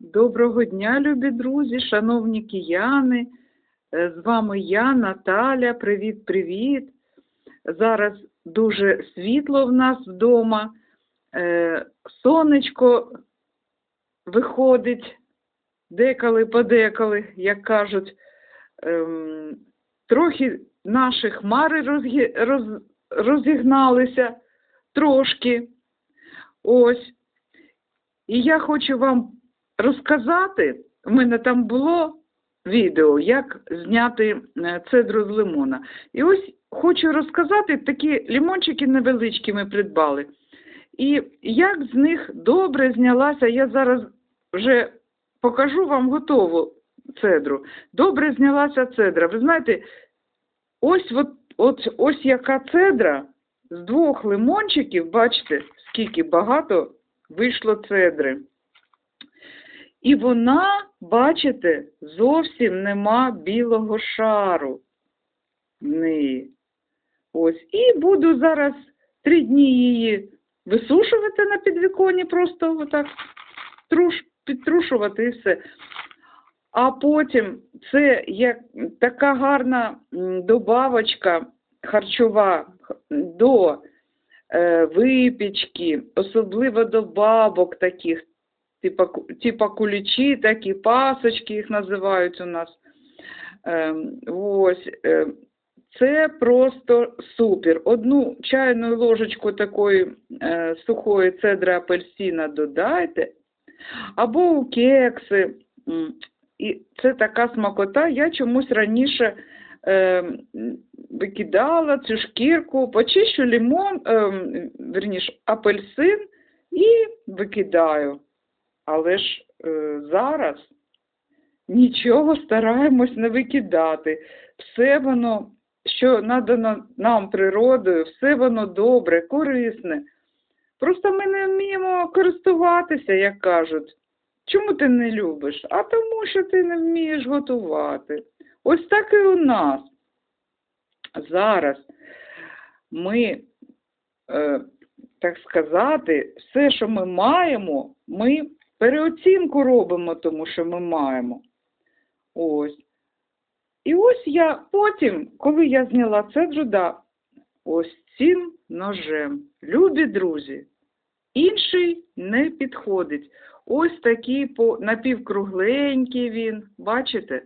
Доброго дня, любі друзі, шановні кияни. Е, З вами я, Наталя. Привіт-привіт. Зараз дуже світло в нас вдома. Е, Сонечко виходить деколи-подеколи, як кажуть. Ем, Трохи наші хмари розігналися, трошки. Ось. І я хочу вам розказати, в мене там було відео, як зняти е, цедру з лимона. І ось хочу розказати, такі лимончики невеличкі ми придбали. І як з них добре знялася, я зараз вже покажу вам готову цедру. Добре знялася цедра. Ви знаєте, ось, от, от, ось яка цедра з двох лимончиків, бачите, скільки багато вийшло цедри. І вона, бачите, зовсім нема білого шару в. Ось. І буду зараз три дні її висушувати на підвіконні, просто отак труш, підтрушувати і все. А потім це як така гарна добавочка харчова до е, випічки, особливо до бабок таких, типа, типа кулічі, такі пасочки їх називають у нас. Ем, ось, е, це просто супер. Одну чайну ложечку такої е, сухої цедри апельсина додайте, або у кекси. І це така смакота. Я чомусь раніше е, викидала цю шкірку, почищу лимон, е, верніше, апельсин і викидаю. Але ж е, зараз нічого стараємось не викидати. Все воно, що надано нам природою, все воно добре, корисне. Просто ми не вміємо користуватися, як кажуть. Чому ти не любиш? А тому, що ти не вмієш готувати. Ось так і у нас. Зараз ми, е, так сказати, все, що ми маємо, ми переоцінку робимо, тому що ми маємо. Ось. І ось я потім, коли я зняла цедру, да, ось цим ножем. Любі друзі, інший не підходить. Ось такий напівкругленький він, бачите,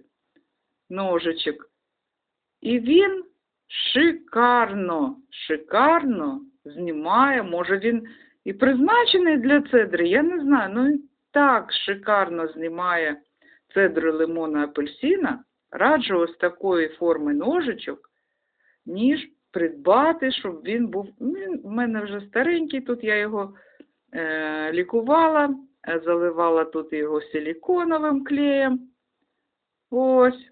ножичок. І він шикарно, шикарно знімає. Може він і призначений для цедри, я не знаю. Ну так шикарно знімає цедру лимона апельсина. Раджу ось такої форми ножичок, ніж придбати, щоб він був. ну, Він в мене вже старенький, тут я його е, лікувала, е, заливала тут його силіконовим клеєм. Ось.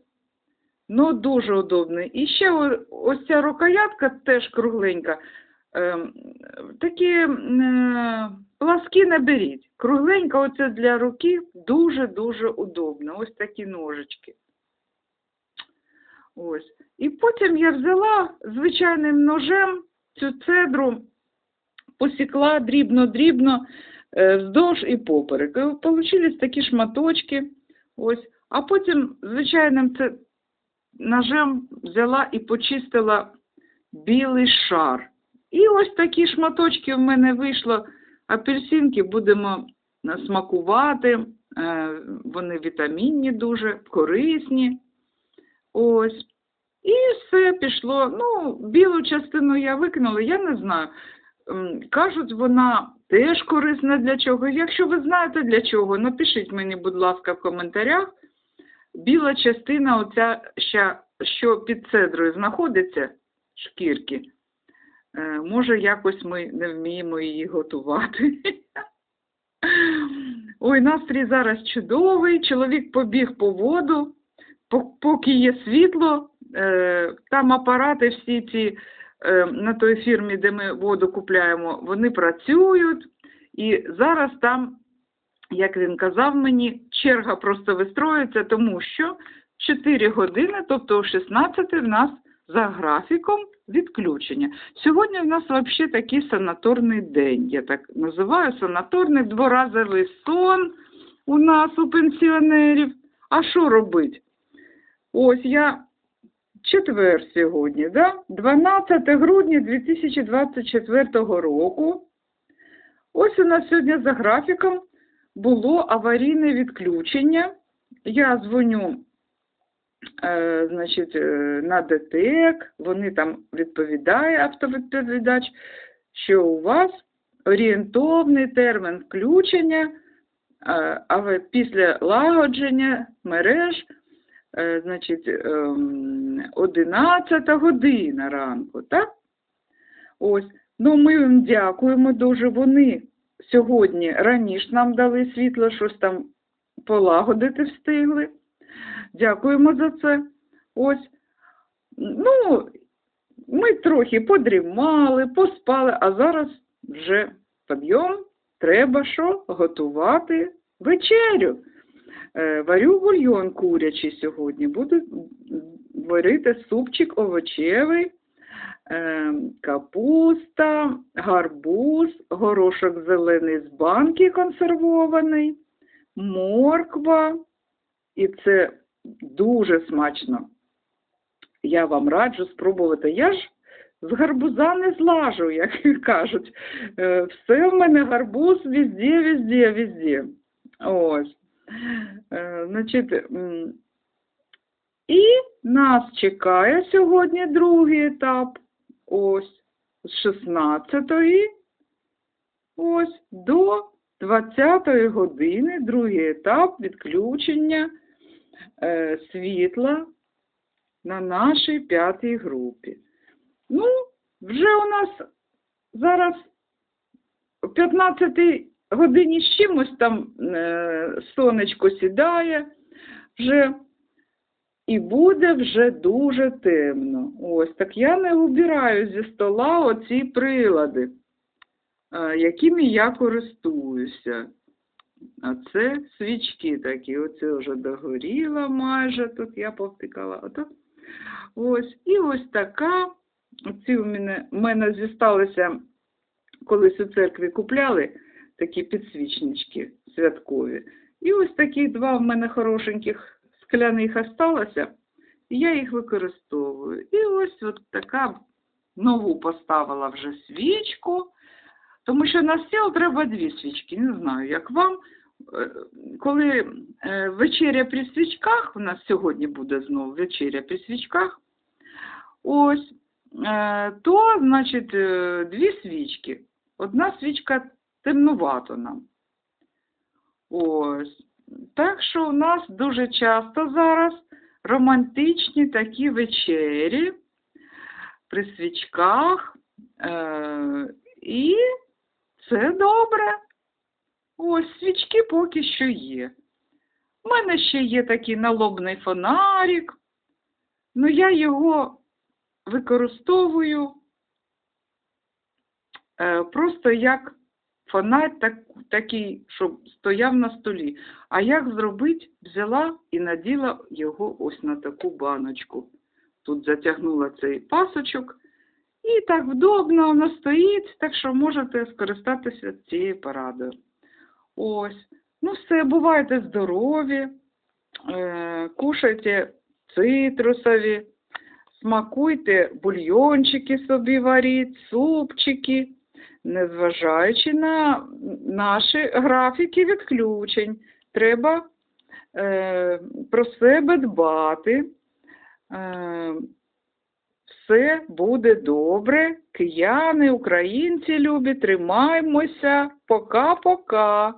Ну, дуже удобний. І ще ось ця рукоятка теж кругленька. Ем, такі е, пласки не беріть. Кругленька оце для руки дуже-дуже удобно. Ось такі ножички. Ось. І потім я взяла звичайним ножем цю цедру, посікла дрібно-дрібно е, вздовж і поперек. І Получились такі шматочки. Ось. А потім звичайним це ножем взяла і почистила білий шар. І ось такі шматочки в мене вийшло. Апельсинки будемо смакувати. Е, Вони вітамінні дуже, корисні. Ось. І все пішло. Ну, білу частину я викинула, я не знаю. Кажуть, вона теж корисна для чого. Якщо ви знаєте для чого, напишіть мені, будь ласка, в коментарях. Біла частина, оця, що під цедрою знаходиться, шкірки, може, якось ми не вміємо її готувати. Ой, настрій зараз чудовий. Чоловік побіг по воду, поки є світло, е, там апарати всі ці е, на той фірмі, де ми воду купляємо, вони працюють. І зараз там, як він казав мені, черга просто вистроюється, тому що 4 години, тобто о 16 в нас за графіком відключення. Сьогодні в нас взагалі такий санаторний день, я так називаю, санаторний дворазовий сон. у нас, у пенсіонерів. А що робить? Ось я четвер сьогодні, да? 12 грудня 2024 року. Ось у нас сьогодні за графіком було аварійне відключення. Я дзвоню значить, е, на ДТЕК, вони там відповідає автовідповідач, що у вас орієнтовний термін включення, е, але після лагодження мереж, е, значить, ем, 11 година ранку, так? Ось. Ну, ми їм дякуємо дуже. Вони сьогодні раніше нам дали світло, щось там полагодити встигли. Дякуємо за це. Ось. Ну, ми трохи подрімали, поспали, а зараз вже підйом. Треба що? Готувати вечерю. Е, варю бульйон курячий сьогодні. Буду варити супчик овочевий, е, капуста, гарбуз, горошок зелений з банки консервований, морква. І це дуже смачно. Я вам раджу спробувати. Я ж з гарбуза не злажу, як кажуть. Е, Все в мене гарбуз везде, везде, везде. Ось. Е, Значить, і нас чекає сьогодні другий етап. Ось з 16 ось до 20-ї години другий етап відключення світла на нашій п'ятій групі. Ну, вже у нас зараз о 15 годині з чимось там е, сонечко сідає вже і буде вже дуже темно. Ось так я не убираю зі стола оці прилади, е, якими я користуюся. А це свічки такі. Оце вже догоріло майже. Тут я повтикала. Ото. Ось. І ось така. Оці у мене, у мене зісталися, колись у церкві купляли такі підсвічнички святкові. І ось такі два в мене хорошеньких скляних осталося, і я їх використовую. І ось от така нову поставила вже свічку, тому що на стіл треба дві свічки. Не знаю, як вам. Е, Коли е, вечеря при свічках, у нас сьогодні буде знову вечеря при свічках, ось, е, то, значить, дві свічки. Одна свічка темнувато нам. Ось. Так що у нас дуже часто зараз романтичні такі вечері при свічках. І це добре. Ось свічки поки що є. У мене ще є такий налобний фонарик. Ну я його використовую е, просто як фонарь так, такий, щоб стояв на столі. А як зробити? Взяла і наділа його ось на таку баночку. Тут затягнула цей пасочок. І так вдобно воно стоїть, так що можете скористатися цією порадою. Ось. Ну все, бувайте здорові, е, кушайте цитрусові, смакуйте бульйончики собі варіть, супчики, незважаючи на наші графіки відключень. Треба е, про себе дбати. Все буде добре. Кияни, українці любі, тримаймося. Пока-пока.